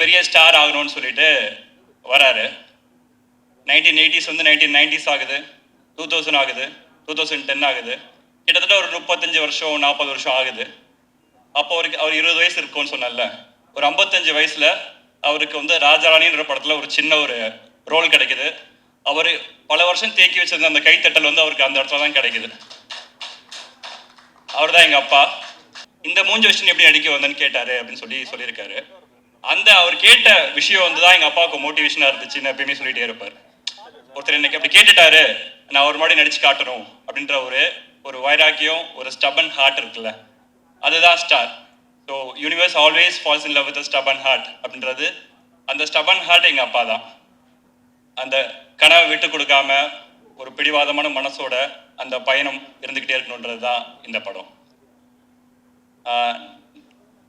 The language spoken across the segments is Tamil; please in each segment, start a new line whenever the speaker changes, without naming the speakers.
பெரிய ஸ்டார் ஆகணும்னு சொல்லிட்டு வராரு. நைன்டீன் எயிட்டிஸ் வந்து நைன்டீன் நைன்டிஸ் ஆகுது. டூ தௌசண்ட் ஆகுது. டூ தௌசண்ட் டென் ஆகுது. கிட்டத்தட்ட ஒரு முப்பத்தஞ்சு வருஷம் நாற்பது வருஷம் ஆகுது. அப்போ அவருக்கு அவர் இருபது வயசு இருக்கும்னு சொன்னால ஒரு ஐம்பத்தஞ்சு வயசுல அவருக்கு வந்து ராஜாராணின்ற படத்துல ஒரு சின்ன ஒரு ரோல் கிடைக்குது. அவர் பல வருஷம் தேக்கி வச்சிருந்த அந்த கைத்தட்டல் வந்து அவருக்கு அந்த இடத்துல தான் கிடைக்குது. அவர் தான் எங்கள் அப்பா. இந்த மூஞ்சி வச்சு எப்படி அடிக்க வந்தேன்னு கேட்டாரு அப்படின்னு சொல்லி சொல்லியிருக்காரு. அந்த அவர் கேட்ட விஷயம் வந்து தான் எங்க அப்பாவுக்கு மோட்டிவேஷனா இருந்துச்சுன்னு எப்பயுமே சொல்லிட்டே இருப்பார். ஒருத்தர் இன்னைக்கு அப்படி கேட்டுட்டாரு நான் ஒரு மாதிரி நடிச்சு காட்டணும் அப்படின்ற ஒரு ஒரு வைராக்கியம் ஒரு ஸ்டபன் ஹார்ட் இருக்குல்ல அதுதான் star so universe always falls in love with stubborn heart அப்படின்றது அந்த ஸ்டபன் ஹார்ட் எங்கள் அப்பா தான். அந்த கனவை விட்டு கொடுக்காம ஒரு பிடிவாதமான மனசோட அந்த பயணம் இருந்துக்கிட்டே இருக்கணுன்றது தான் இந்த படம்.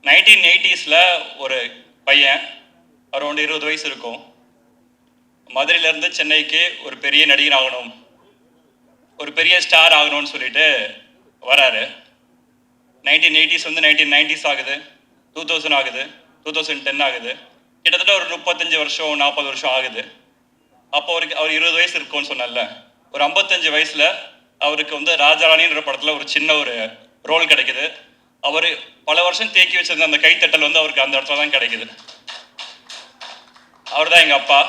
நைன்டீன் எயிட்டிஸில் ஒரு பையன் அரௌண்ட் இருபது வயசு இருக்கும். மதுரையிலேருந்து சென்னைக்கு ஒரு பெரிய நடிகர் ஆகணும். ஒரு பெரிய ஸ்டார் ஆகணும்னு சொல்லிட்டு வராரு. நைன்டீன் எயிட்டிஸ் வந்து நைன்டீன் நைன்டிஸ் ஆகுது. டூ தௌசண்ட் ஆகுது. டூ தௌசண்ட் டென் ஆகுது. கிட்டத்தட்ட ஒரு முப்பத்தஞ்சு வருஷம் நாற்பது வருஷம் ஆகுது. அப்போ அவருக்கு அவர் இருபது வயசு இருக்கும்னு சொன்னால ஒரு ஐம்பத்தஞ்சு வயசில் அவருக்கு வந்து ராஜாராணின்ற படத்தில் ஒரு சின்ன ஒரு ரோல் கிடைக்குது. அவர் பல வருஷம் தேக்கி வச்சிருந்த அந்த கைத்தட்டல் வந்து அவருக்கு அந்த இடத்துல தான் கிடைக்குது. அவர் தான் எங்கள் அப்பா.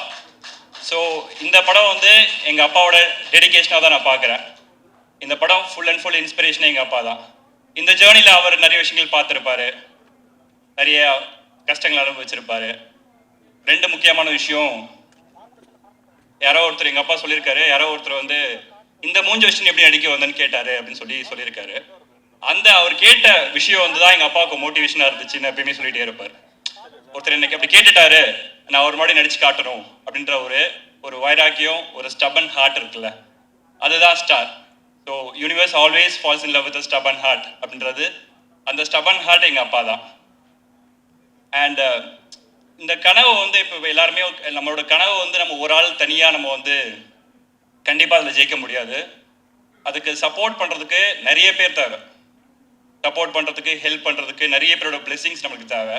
ஸோ இந்த படம் வந்து எங்கள் அப்பாவோட டெடிகேஷனாக தான் நான் பார்க்குறேன் இந்த படம் ஃபுல் அண்ட் ஃபுல் இன்ஸ்பிரேஷனே எங்கள் அப்பா தான். இந்த ஜேர்னியில் அவர் நிறைய விஷயங்கள் பார்த்துருப்பாரு. நிறைய கஷ்டங்கள் அனுபவிச்சிருப்பாரு. ரெண்டு முக்கியமான விஷயம் யாரோ ஒருத்தர் எங்கள் அப்பா சொல்லியிருக்காரு யாரோ ஒருத்தர் வந்து இந்த மூஞ்ச விஷயம் எப்படி அடிக்க வந்தேன்னு கேட்டாரு அப்படின்னு சொல்லி சொல்லியிருக்காரு. அந்த அவர் கேட்ட விஷயம் வந்து தான் எங்க அப்பாவுக்கு மோட்டிவேஷனா இருந்துச்சுன்னு எப்பயுமே சொல்லிட்டே இருப்பார். ஒருத்தர் இன்னைக்கு அப்படி கேட்டுட்டாரு நான் ஒரு மாதிரி நடிச்சு காட்டணும் அப்படின்ற ஒரு ஒரு வைராக்கியம் ஒரு ஸ்டபன் ஹார்ட் இருக்குல்ல அதுதான் star so universe always falls in love with stubborn heart அப்படின்றது அந்த ஸ்டபன் ஹார்ட் எங்கள் அப்பா தான். அண்ட் uh, இந்த கனவு வந்து இப்போ எல்லாருமே நம்மளோட கனவு வந்து நம்ம ஒரு ஆள் தனியாக நம்ம வந்து கண்டிப்பாக அதில் ஜெயிக்க முடியாது. அதுக்கு சப்போர்ட் பண்ணுறதுக்கு நிறைய பேர் தேவை. சப்போர்ட் பண்ணுறதுக்கு ஹெல்ப் பண்ணுறதுக்கு நிறைய பேரோட பிளெஸிங்ஸ் நம்மளுக்கு தேவை.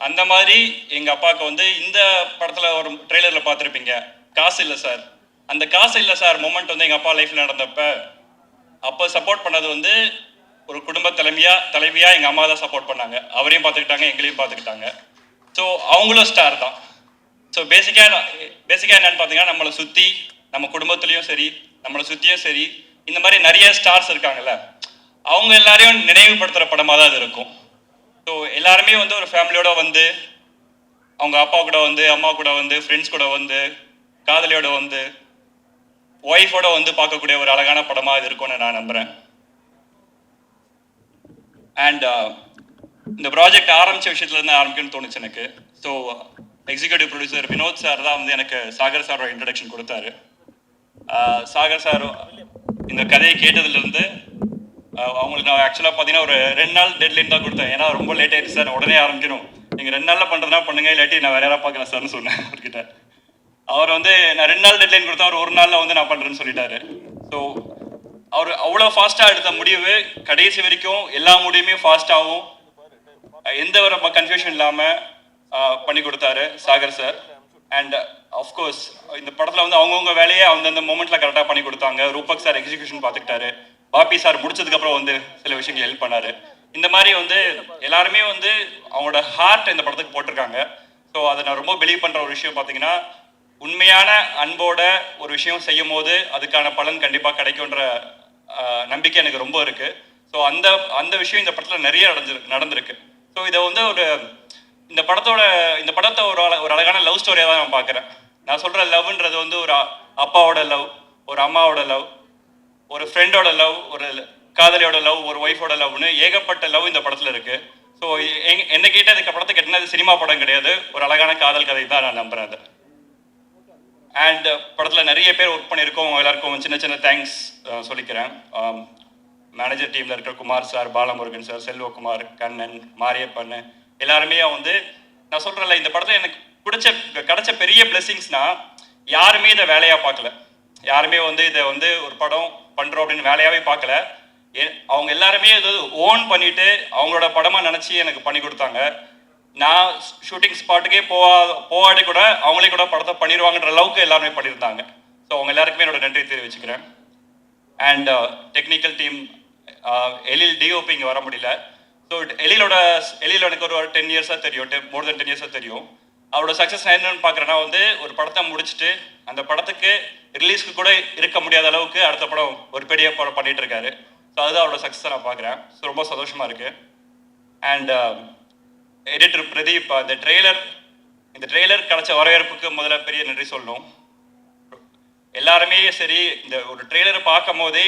அந்த மாதிரி எங்கள் அப்பாவுக்கு வந்து இந்த படத்தில் ஒரு ட்ரெய்லரில் பார்த்துருப்பீங்க. காசு இல்லை சார் அந்த காசு இல்லை சார் மூமெண்ட் வந்து எங்கள் அப்பா லைஃப்பில் நடந்தப்ப அப்போ சப்போர்ட் பண்ணது வந்து ஒரு குடும்ப தலைமையா தலைவியா எங்கள் அம்மா தான் சப்போர்ட் பண்ணாங்க. அவரையும் பார்த்துக்கிட்டாங்க எங்களையும் பார்த்துக்கிட்டாங்க. ஸோ அவங்களும் ஸ்டார் தான். ஸோ பேசிக்காக பேசிக்காக என்னன்னு பார்த்தீங்கன்னா நம்மளை சுற்றி நம்ம குடும்பத்துலேயும் சரி நம்மளை சுற்றியும் சரி இந்த மாதிரி நிறைய ஸ்டார்ஸ் இருக்காங்கல்ல. அவங்க எல்லாரையும் நினைவுபடுத்துகிற படமாக தான் அது இருக்கும். ஸோ எல்லாருமே வந்து ஒரு ஃபேமிலியோட வந்து அவங்க அப்பா கூட வந்து அம்மா கூட வந்து ஃப்ரெண்ட்ஸ் கூட வந்து காதலியோட வந்து ஒய்ஃபோட வந்து பார்க்கக்கூடிய ஒரு அழகான படமாக இது இருக்கும்னு நான் நம்புகிறேன் அண்ட் uh, இந்த ப்ராஜெக்ட் ஆரம்பிச்ச விஷயத்துலேருந்து ஆரம்பிக்கணும்னு தோணுச்சு எனக்கு. So executive producer Vinod sir தான் வந்து எனக்கு சாகர் சாரோட இன்ட்ரடக்ஷன் கொடுத்தாரு. Uh, சாகர் சார் இந்த கதையை கேட்டதுலேருந்து அவங்களுக்கு நான் ஆக்சுவலாக பார்த்தீங்கன்னா ஒரு ரெண்டு நாள் டெட்லைன் தான் கொடுத்தேன். ஏன்னா ரொம்ப லேட் ஆயிடுச்சு சார் உடனே ஆரம்பிக்கணும் நீங்கள் ரெண்டு நாளில் பண்ணுறதுனா பண்ணுங்க இல்லாட்டி நான் வேற யாராவது பார்க்கலாம் சார்னு சொன்னேன் அவர்கிட்ட. அவர் வந்து நான் ரெண்டு நாள் டெட்லைன் கொடுத்தா அவர் ஒரு நாளில் வந்து நான் பண்ணுறேன்னு சொல்லிட்டாரு. ஸோ அவர் அவ்வளோ ஃபாஸ்ட்டாக எடுத்த முடிவு கடைசி வரைக்கும் எல்லா முடிவுமே ஃபாஸ்ட்டாகவும் எந்த ஒரு கன்ஃபியூஷன் இல்லாமல் பண்ணி கொடுத்தாரு சாகர் சார் அண்ட் அஃப்கோர்ஸ் இந்த படத்தில் வந்து அவங்கவுங்க வேலையை அந்தந்த மூமெண்ட்ல கரெக்டாக பண்ணி கொடுத்தாங்க. ரூபக் சார் எக்ஸிக்யூஷன் பார்த்துக்கிட்டாரு பாப்பி சார் முடிச்சதுக்கப்புறம் வந்து சில விஷயங்கள் ஹெல்ப் பண்ணாரு. இந்த மாதிரி வந்து எல்லாருமே வந்து அவங்களோட ஹார்ட் இந்த படத்துக்கு போட்டிருக்காங்க. ஸோ அதை நான் ரொம்ப பிலீவ் பண்ணுற ஒரு விஷயம் பார்த்தீங்கன்னா உண்மையான அன்போட ஒரு விஷயம் செய்யும் போது அதுக்கான பலன் கண்டிப்பாக கிடைக்கும்ன்ற நம்பிக்கை எனக்கு ரொம்ப இருக்கு. ஸோ அந்த அந்த விஷயம் இந்த படத்தில் நிறைய நடந்திருக்கு நடந்திருக்கு. ஸோ இதை வந்து ஒரு இந்த படத்தோட இந்த படத்தை ஒரு அழ- ஒரு அழகான லவ் ஸ்டோரியாக தான் நான் பார்க்குறேன். நான் சொல்கிற லவ்ன்றது வந்து ஒரு அப்பாவோட லவ் ஒரு அம்மாவோட லவ் ஒரு ஃப்ரெண்டோட லவ் ஒரு காதலியோட லவ் ஒரு ஒய்ஃபோட லவ்னு ஏகப்பட்ட லவ் இந்த படத்தில் இருக்கு. ஸோ என்ன கேட்ட இந்த படத்தை கேட்டினா அது சினிமா படம் கிடையாது. ஒரு அழகான காதல் கதை தான் நான் நம்புறேன் அது. அண்ட் uh, படத்தில் நிறைய பேர் ஒர்க் பண்ணியிருக்கோம் எல்லாருக்கும் சின்ன சின்ன தேங்க்ஸ் uh, சொல்லிக்கிறேன். Um, மேனேஜர் டீமில் இருக்கிற குமார் சார் பாலமுருகன் சார் செல்வகுமார் கண்ணன் மாரியப்பன் எல்லாருமே வந்து நான் சொல்கிறேன்ல இந்த படத்தில் எனக்கு பிடிச்ச கிடைச்ச பெரிய பிளெஸிங்ஸ்னால் யாருமே இதை வேலையாக பார்க்கல. யாருமே வந்து இதை வந்து ஒரு படம் பண்ணுறோம் அப்படின்னு வேலையாகவே பார்க்கல. ஏ- அவங்க எல்லாருமே இது ஓன் பண்ணிட்டு அவங்களோட படமாக நினச்சி எனக்கு பண்ணி கொடுத்தாங்க. நான் ஷூட்டிங் ஸ்பாட்டுக்கே போவா போகாட்டி கூட அவங்களே கூட படத்தை பண்ணிடுவாங்கன்ற அளவுக்கு எல்லாருமே பண்ணியிருந்தாங்க. ஸோ அவங்க எல்லாருக்குமே என்னோட நன்றி தெரிவிச்சுக்கிறேன். And technical team Ezhil D O P இங்கே வர முடியல. ஸோ எலிலோட எலியில் எனக்கு ஒரு டென் இயர்ஸாக தெரியும். மோர் தென் டென் இயர்ஸாக தெரியும். அவரோட சக்ஸஸ் நான் என்னன்னு பார்க்குறேன்னா வந்து ஒரு படத்தை முடிச்சுட்டு அந்த படத்துக்கு ரிலீஸ்க்கு கூட இருக்க முடியாத அளவுக்கு அடுத்த படம் ஒரு பெரிய படம் பண்ணிட்டு இருக்காரு. ஸோ அதுதான் அவரோட சக்ஸஸை நான் பார்க்குறேன். ஸோ ரொம்ப சந்தோஷமாக இருக்கு. அண்ட் எடிட்டர் um, பிரதீப் இந்த ட்ரெய்லர் இந்த ட்ரெய்லர் கிடைச்ச வரவேற்புக்கு முதல்ல பெரிய நன்றி சொல்லணும். எல்லாருமே சரி இந்த ஒரு ட்ரெய்லரை பார்க்கும் போதே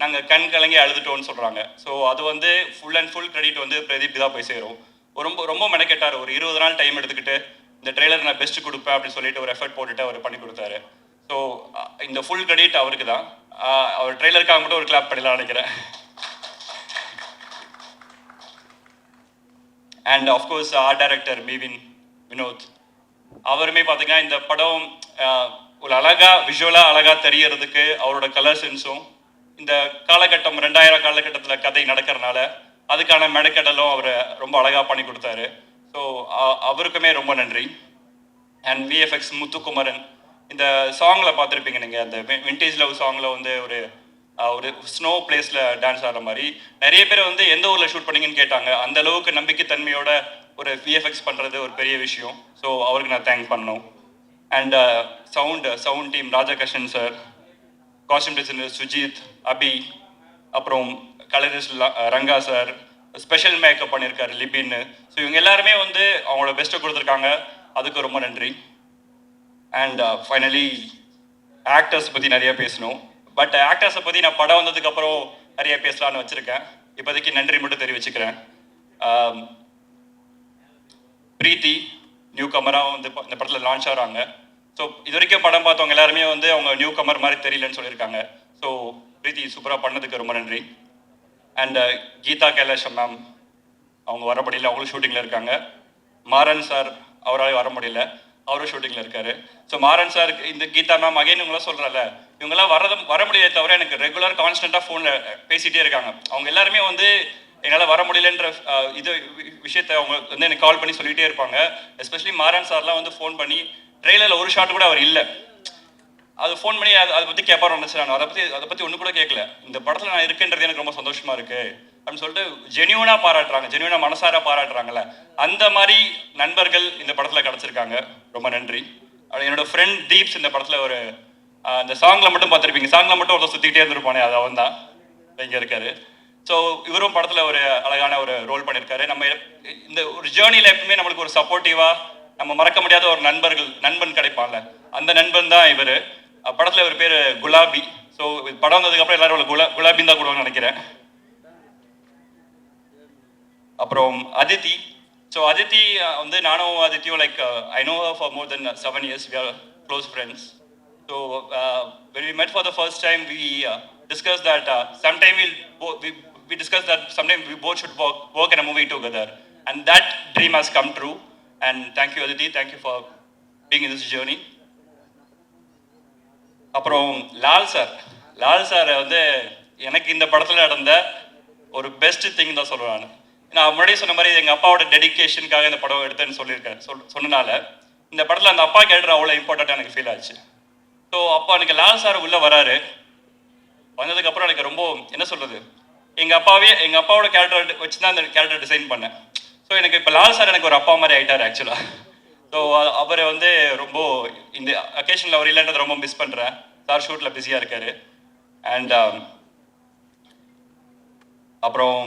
நாங்கள் கண் கலங்கி அழுதுட்டோம்னு சொல்கிறாங்க ஸோ அது வந்து ஃபுல் அண்ட் ஃபுல் கிரெடிட் வந்து பிரதீப் தான் போய் சேரும். ரொம்ப ரொம்ப மெனக்கெட்டார். ஒரு இருபது நாள் டைம் எடுத்துக்கிட்டு இந்த ட்ரெய்லர் நான் பெஸ்ட் கொடுப்பேன் அப்படின்னு சொல்லிட்டு ஒரு எஃபர்ட் போட்டுட்டு அவர் பண்ணி கொடுத்தாரு. ஸோ இந்த ஃபுல் கிரெடிட் அவருக்கு தான். அவர் ட்ரெய்லருக்காக மட்டும் ஒரு கிளாப் பண்ணலாம் நினைக்கிறேன். And of course art director Mevin Vinod அவருமே பார்த்தீங்கன்னா இந்த படம் ஒரு அழகாக விஷுவலாக அழகாக தெரியறதுக்கு அவரோட கலர் சென்ஸும் இந்த காலகட்டம் ரெண்டாயிரம் காலகட்டத்தில் கதை நடக்கிறனால அதுக்கான மெனக்கடலும் அவர் ரொம்ப அழகாக பண்ணி கொடுத்தாரு. ஸோ அவருக்குமே ரொம்ப நன்றி. அண்ட் விஎஃப்எக்ஸ் முத்துக்குமரன் இந்த சாங்கில் பார்த்துருப்பீங்க நீங்கள் அந்த விண்டேஜ் லவ் சாங்கில் வந்து ஒரு ஒரு ஸ்னோ பிளேஸில் டான்ஸ் ஆடுற மாதிரி. நிறைய பேர் வந்து எந்த ஊரில் ஷூட் பண்ணீங்கன்னு கேட்டாங்க. அந்த அளவுக்கு நம்பிக்கைத்தன்மையோட ஒரு விஎஃப்எக்ஸ் பண்ணுறது ஒரு பெரிய விஷயம். ஸோ அவருக்கு நான் தேங்க் பண்ணோம் and sound sound team Rajakrishnan sir costume designer Sujith Abi அப்புறம் colourist Ranga sir special makeup பண்ணியிருக்காரு லிபின்னு. ஸோ இவங்க எல்லாருமே வந்து அவங்களோட பெஸ்ட்டை கொடுத்துருக்காங்க. அதுக்கு ரொம்ப நன்றி. அண்ட் ஃபைனலி ஆக்டர்ஸ் பற்றி நிறைய பேசணும். பட் ஆக்டர்ஸை பற்றி நான் படம் வந்ததுக்கப்புறம் நிறைய பேசலாம்னு வச்சுருக்கேன். இப்போதைக்கு நன்றி மட்டும் தெரிவிச்சுக்கிறேன். Um, பிரீத்தி நியூ கமராக வந்து இந்த படத்தில் லான்ச் ஆகிறாங்க. ஸோ இது வரைக்கும் படம் பார்த்தவங்க எல்லாருமே வந்து அவங்க நியூ கமர் மாதிரி தெரியலன்னு சொல்லியிருக்காங்க. ஸோ பிரீத்தி சூப்பராக பண்ணதுக்கு ரொம்ப நன்றி. அண்ட் கீதா கைலாஷம் மேம் அவங்க வர முடியல. அவங்களும் ஷூட்டிங்கில் இருக்காங்க. மாறன் சார் அவரால் வர முடியல. அவரும் ஷூட்டிங்கில் இருக்காரு. ஸோ மாறன் சார் இந்த கீதா மேம் அகைன் இவங்களாம் சொல்கிறல இவங்களாம் வரது வர முடியாத தவிர எனக்கு ரெகுலர் கான்ஸ்டண்ட்டாக ஃபோனில் பேசிகிட்டே இருக்காங்க. அவங்க எல்லாருமே வந்து என்னால் வர முடியலன்ற இது விஷயத்தை அவங்க வந்து எனக்கு கால் பண்ணி சொல்லிகிட்டே இருப்பாங்க. எஸ்பெஷலி மாறன் சார்லாம் வந்து ஃபோன் பண்ணி ட்ரெயிலரில் ஒரு ஷாட் கூட அவர் இல்லை. அது ஃபோன் பண்ணி அதை அதை பற்றி கேட்பாரு நினச்சி நான். அதை பற்றி அதை பற்றி ஒன்றும் கூட கேட்கல இந்த படத்தில் நான் இருக்கேன்றது எனக்கு ரொம்ப சந்தோஷமாக இருக்குது அப்படின்னு சொல்லிட்டு ஜெனியூனாக பாராட்டுறாங்க. ஜெனியூனாக மனசார பாராட்டுறாங்கல்ல. அந்த மாதிரி நண்பர்கள் இந்த படத்தில் கிடச்சிருக்காங்க. ரொம்ப நன்றி. அப்புறம் என்னோட ஃப்ரெண்ட் தீப்ஸ் இந்த படத்தில் ஒரு அந்த சாங்கில் மட்டும் பார்த்துருப்பீங்க. சாங்கில் மட்டும் ஒருத்தர் சுற்றிக்கிட்டே இருந்திருப்பானே அது அவன் தான். இங்கே இருக்காரு. ஸோ இவரும் படத்தில் ஒரு அழகான ஒரு ரோல் பண்ணியிருக்காரு நம்ம இந்த ஒரு ஜேர்னியில் எப்பவுமே நம்மளுக்கு ஒரு சப்போர்ட்டிவாக நம்ம மறக்க முடியாத ஒரு நண்பர்கள் நண்பன் கிடைப்பான்ல. அந்த நண்பன் தான் இவர். படத்தில் ஒரு பேர் குலாபி. ஸோ படம் வந்ததுக்கப்புறம் எல்லாரும் குலா குலாபின்னு தான் கூடுவாங்கன்னு நினைக்கிறேன். அப்புறம் அதித்தி. ஸோ அதித்தி வந்து நானும் அதித்தியும் like I know for more than seven years we are close friends so when we met for the first time we discuss that sometime will we discussed that sometime we both should work, work in a movie together. And that dream has come true. And thank you aditi. Thank you for being in this journey. அப்புறம் லால் சார். லால் சார் வந்து எனக்கு இந்த படத்தில் நடந்த ஒரு பெஸ்ட் திங் தான் சொல்லுவேன் நான். முன்னாடியே சொன்ன மாதிரி எங்கள் அப்பாவோட டெடிக்கேஷனுக்காக இந்த படம் எடுத்தேன்னு சொல்லியிருக்கேன் சொல் சொன்னனால இந்த படத்தில் அந்த அப்பா கேட்டுற அவ்வளோ இம்பார்ட்டண்ட்டாக எனக்கு ஃபீல் ஆச்சு. ஸோ அப்போ எனக்கு லால் சார் உள்ளே வராரு. வந்ததுக்கப்புறம் எனக்கு ரொம்ப என்ன சொல்கிறது எங்கள் அப்பாவே எங்கள் அப்பாவோட கேரக்டர் வச்சு தான் அந்த கேரக்டர் டிசைன் பண்ணேன். ஸோ எனக்கு இப்போ லால் சார் எனக்கு ஒரு அப்பா மாதிரி ஆகிட்டார் ஆக்சுவலாக ஸோ அவரை வந்து ரொம்ப இந்த அக்கேஷனில் அவர் இல்லைன்றதை ரொம்ப மிஸ் பண்ணுறேன் சார் ஷூட்டில் பிஸியாக இருக்காரு. அண்ட் um, அப்புறம்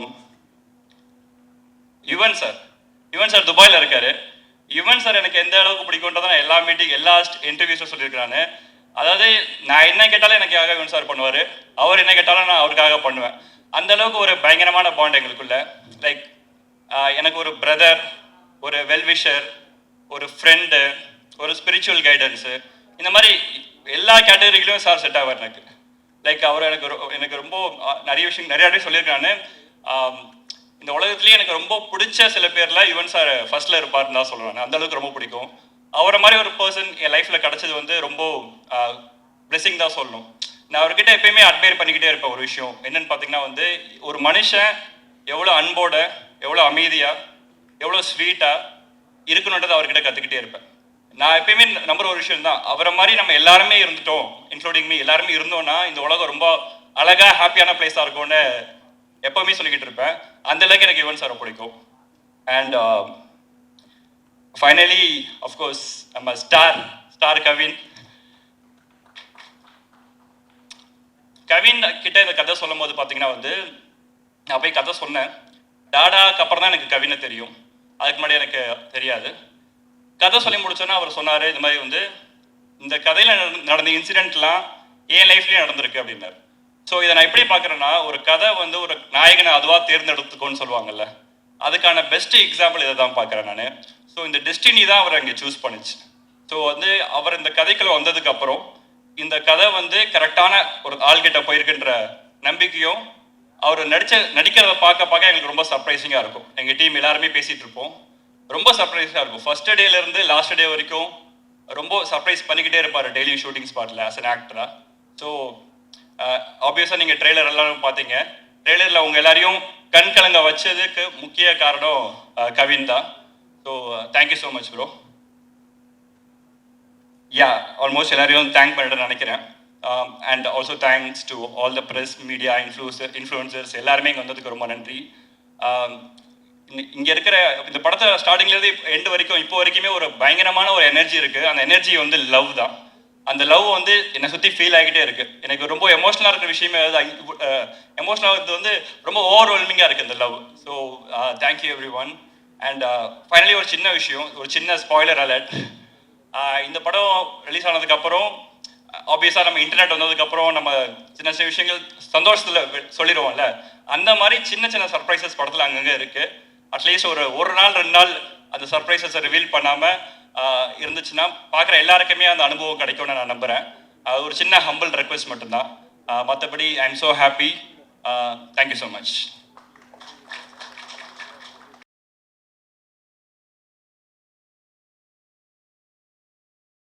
யுவன் சார் யுவன் சார் துபாயில் இருக்காரு. யுவன் சார் எனக்கு எந்த அளவுக்கு பிடிக்கும்ன்றதை நான் எல்லா மீட்டிங் எல்லா இன்டர்வியூஸும் சொல்லியிருக்கிறானு அதாவது நான் என்ன கேட்டாலும் எனக்காக யுவன் சார் பண்ணுவார்? அவர் என்ன கேட்டாலும் நான் அவருக்காக பண்ணுவேன். அந்த அளவுக்கு ஒரு பயங்கரமான பாண்ட் எங்களுக்குள்ள. லைக் எனக்கு ஒரு பிரதர் ஒரு வெல்விஷர் ஒரு ஃப்ரெண்டு ஒரு ஸ்பிரிச்சுவல் கைடன்ஸு இந்த மாதிரி எல்லா கேட்டகரியிலையும் சார் செட் ஆவார் எனக்கு. லைக் அவர் எனக்கு ரொ- எனக்கு ரொம்ப நிறைய விஷயம் நிறைய இடம் சொல்லியிருக்காரு. இந்த உலகத்துலேயே எனக்கு ரொம்ப பிடிச்ச சில பேரில் யுவன் சார் ஃபர்ஸ்ட்டில் இருப்பார்னு தான் சொல்லுவேன். அந்த அளவுக்கு ரொம்ப பிடிக்கும். அவரை மாதிரி ஒரு பர்சன் என் லைஃப்பில் கிடச்சது வந்து ரொம்ப பிளெஸிங் தான் சொல்லணும். நான் அவர்கிட்ட எப்பயுமே அட்மையர் பண்ணிக்கிட்டே இருப்பேன் ஒரு விஷயம். என்னன்னு பார்த்தீங்கன்னா வந்து ஒரு மனுஷன் எவ்வளோ அன்போட எவ்வளோ அமைதியாக எவ்வளோ ஸ்வீட்டாக இருக்கணுன்றதை அவர்கிட்ட கற்றுக்கிட்டே இருப்பேன். நான் எப்பயுமே நம்புற ஒரு விஷயம் தான் அவரை மாதிரி நம்ம எல்லாருமே இருந்துட்டோம் இன்க்ளூடிங் மீ எல்லாருமே இருந்தோம்னா இந்த உலகம் ரொம்ப அழகாக ஹாப்பியான பிளேஸாக இருக்கும்னு எப்பவுமே சொல்லிக்கிட்டு இருப்பேன். அந்த அளவுக்கு எனக்கு யுவன் சாரை பிடிக்கும். அண்ட் ஃபைனலி அஃப்கோர்ஸ் நம்ம ஸ்டார் ஸ்டார் கவின். கவின் கிட்ட இந்த கதை சொல்லும் போது பார்த்தீங்கன்னா வந்து நான் போய் கதை சொன்னேன். டாடாக்கு அப்புறம் தான் எனக்கு கவினை தெரியும். அதுக்கு முன்னாடி எனக்கு தெரியாது. கதை சொல்லி முடிச்சோன்னா அவர் சொன்னார் இது மாதிரி வந்து இந்த கதையில் நடந்த இன்சிடென்ட்லாம் என் லைஃப்லேயும் நடந்திருக்கு அப்படின்னாரு. ஸோ இதை நான் எப்படி பார்க்குறேன்னா ஒரு கதை வந்து ஒரு நாயகனை அதுவாக தேர்ந்தெடுத்துக்கோன்னு சொல்லுவாங்கல்ல அதுக்கான பெஸ்ட் எக்ஸாம்பிள் இதை தான் பார்க்குறேன் நான். ஸோ இந்த டெஸ்டினி தான் அவர் அங்கே சூஸ் பண்ணுச்சு. ஸோ வந்து அவர் இந்த கதைக்குள்ள வந்ததுக்கப்புறம் இந்த கதை வந்து கரெக்டான ஒரு ஆள்கிட்ட போயிருக்குன்ற நம்பிக்கையும் அவர் நடிச்ச நடிக்கிறத பார்க்க பார்க்க எங்களுக்கு ரொம்ப சர்ப்ரைசிங்காக இருக்கும். எங்கள் டீம் எல்லாருமே பேசிகிட்டு இருப்போம். ரொம்ப சர்ப்ரைஸாக இருக்கும். ஃபர்ஸ்ட் டேலேருந்து லாஸ்ட் டே வரைக்கும் ரொம்ப சர்ப்ரைஸ் பண்ணிக்கிட்டே இருப்பார் டெய்லி ஷூட்டிங் ஸ்பாட்டில் ஆஸ் அன் ஆக்டராக ஸோ ஆப்வியஸாக நீங்கள் ட்ரெய்லர் எல்லாரும் பார்த்தீங்க. ட்ரெய்லரில் உங்கள் எல்லாரையும் கண் கலங்க வச்சதுக்கு முக்கிய காரணம் கவின் தான். So thank you so much bro ya almost எல்லாரையும் தேங்க் பண்ணிட்டு நினைக்கிறேன். And also thanks to all the press media influencer influencers எல்லாருமே இங்கே வந்ததுக்கு ரொம்ப நன்றி. Um, இங்கே இருக்கிற இந்த படத்தை ஸ்டார்டிங்லேருந்து எண்டு வரைக்கும் இப்போ வரைக்குமே ஒரு பயங்கரமான ஒரு எனர்ஜி இருக்குது அந்த எனர்ஜி வந்து லவ் தான். அந்த லவ் வந்து என்னை சுற்றி ஃபீல் ஆகிட்டே இருக்குது எனக்கு ரொம்ப எமோஷனலாக இருக்கிற விஷயமே எமோஷனலாக இருக்கிறது வந்து ரொம்ப ஓவர்வெல்மிங்காக இருக்குது இந்த love so thank you everyone and finally ஒரு சின்ன விஷயம் ஒரு சின்ன ஸ்பாய்லர் அலர்ட் uh, இந்த படம் ரிலீஸ் ஆனதுக்கப்புறம் ஆப்வியஸாக நம்ம இன்டர்நெட் வந்ததுக்கப்புறம் நம்ம சின்ன சின்ன விஷயங்கள் சந்தோஷத்தில் சொல்லிடுவோம்ல. அந்த மாதிரி சின்ன சின்ன சர்ப்ரைசஸ் படத்தில் அங்கங்கே இருக்குது அட்லீஸ்ட் ஒரு ஒரு நாள் ரெண்டு நாள் அந்த சர்ப்ரைசஸை ரிவீல் பண்ணாமல் இருந்துச்சுன்னா பார்க்குற எல்லாருக்குமே அந்த அனுபவம் கிடைக்கும்னு நான் நம்புறேன். அது ஒரு சின்ன ஹம்பிள் ரெக்வெஸ்ட் மட்டும்தான். மற்றபடி I'm so happy thank you so much